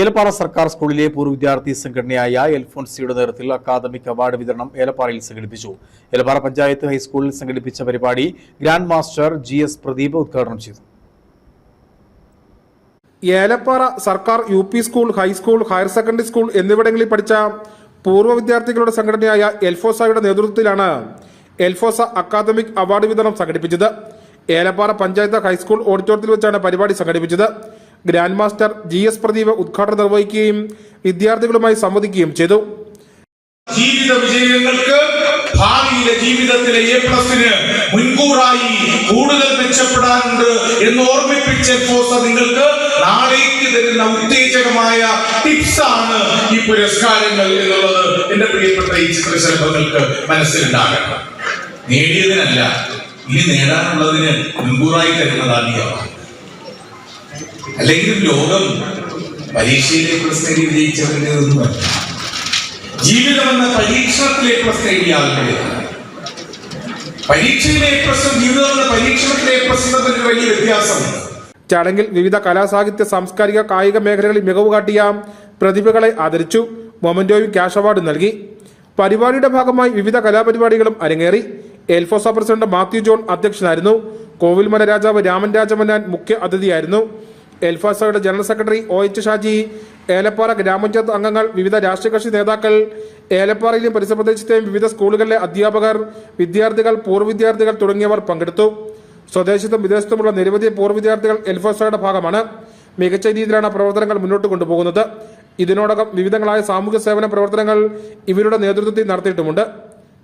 ഏലപ്പാറ സർക്കാർ സ്കൂളിലെ പൂർവ വിദ്യാർത്ഥി സംഘടനയായ എൽഫോൺസിയുടെ നേതൃത്വത്തിൽ അക്കാദമിക് അവാർഡ് വിതരണം ഏലപ്പാറയിൽ സംഘടിപ്പിച്ചു. ഏലപ്പാറ പഞ്ചായത്ത് ഹൈസ്കൂളിൽ സംഘടിപ്പിച്ച പരിപാടി grand master G S Pradeep ഉദ്ഘാടനം ചെയ്തു. ഏലപ്പാറ സർക്കാർ U P school high school higher secondary school എന്നിവിടങ്ങളിൽ പഠിച്ച പൂർവ വിദ്യാർത്ഥികളുടെ സംഘടനയായ എൽഫോസയുടെ നേതൃത്വത്തിലാണ് എൽഫോസ അക്കാദമിക് അവാർഡ് വിതരണം സംഘടിപ്പിച്ചത്. ഏലപ്പാറ പഞ്ചായത്ത് ഹൈസ്കൂൾ ഓഡിറ്റോറിയത്തിൽ വെച്ചാണ് പരിപാടി സംഘടിപ്പിച്ചത്. Grand master G S Pradeep ഉദ്ഘാടനം നിർവഹിക്കുകയും വിദ്യാർത്ഥികളുമായി സംവദിക്കുകയും ചെയ്തു. ജീവിത വിജയങ്ങൾക്ക് ഭാവിയിലെ ജീവിതത്തിലെ എ പ്ലസിന് മുൻകൂറായി കൂടുതൽ മെച്ചപ്പെടാനുണ്ട് എന്ന് ഓർമ്മിപ്പിച്ച ഫോസ നിങ്ങൾക്ക് നാളേക്ക് തരുന്ന ഉത്തേജകമായ ടിപ്സ് ആണ് ഈ പുരസ്കാരങ്ങൾ എന്നുള്ളത് എന്റെ പ്രിയപ്പെട്ട ഈ ചിത്രശലഭങ്ങൾക്ക് മനസ്സിലുണ്ടാകണം. നേടിയതിനല്ല ഇനി നേടാനുള്ളതിന് മുൻകൂറായി തരുന്നതാണ് ഈ അല്ലെങ്കിൽ ലോകം പരീക്ഷയിലെ വിജയിച്ചവരുടെ ഒന്നും അല്ല. ജീവിതം എന്ന പരീക്ഷണത്തിലെ പ്ലസ് ആളുകളെ പരീക്ഷയിലെ പ്രശ്നം ജീവിതം എന്ന പരീക്ഷണത്തിലെ പ്രശ്നത്തിന് വലിയ വ്യത്യാസമുണ്ട്. ചടങ്ങിൽ വിവിധ കലാസാഹിത്യ സാംസ്കാരിക കായിക മേഖലകളിൽ മികവ് കാട്ടിയ പ്രതിഭകളെ ആദരിച്ചു മൊമന്റോയും ക്യാഷ് അവാർഡ് നൽകി. പരിപാടിയുടെ ഭാഗമായി വിവിധ കലാപരിപാടികളും അരങ്ങേറി. എൽഫോസ പ്രസിഡന്റ് മാത്യു ജോൺ അധ്യക്ഷനായിരുന്നു. കോവിൽമല രാജാവ് രാമൻ രാജമന്നാൻ മുഖ്യ അതിഥിയായിരുന്നു. എൽഫോസയുടെ general secretary O H Shaji Elappara grama panchayat അംഗങ്ങൾ വിവിധ രാഷ്ട്രീയ കക്ഷി നേതാക്കൾ ഏലപ്പാറയിലെയും പരിസര പ്രദേശത്തെയും വിവിധ സ്കൂളുകളിലെ അധ്യാപകർ വിദ്യാർത്ഥികൾ പൂർവ വിദ്യാർത്ഥികൾ തുടങ്ങിയവർ പങ്കെടുത്തു. സ്വദേശത്തും വിദേശത്തുമുള്ള നിരവധി പൂർവ വിദ്യാർത്ഥികൾ എൽഫോസയുടെ ഭാഗമാണ്. മികച്ച രീതിയിലാണ് പ്രവർത്തനങ്ങൾ മുന്നോട്ട് കൊണ്ടുപോകുന്നത്. ഇതിനോടകം വിവിധങ്ങളായ സാമൂഹ്യ സേവന പ്രവർത്തനങ്ങൾ ഇവരുടെ നേതൃത്വത്തിൽ നടത്തിയിട്ടുമുണ്ട്.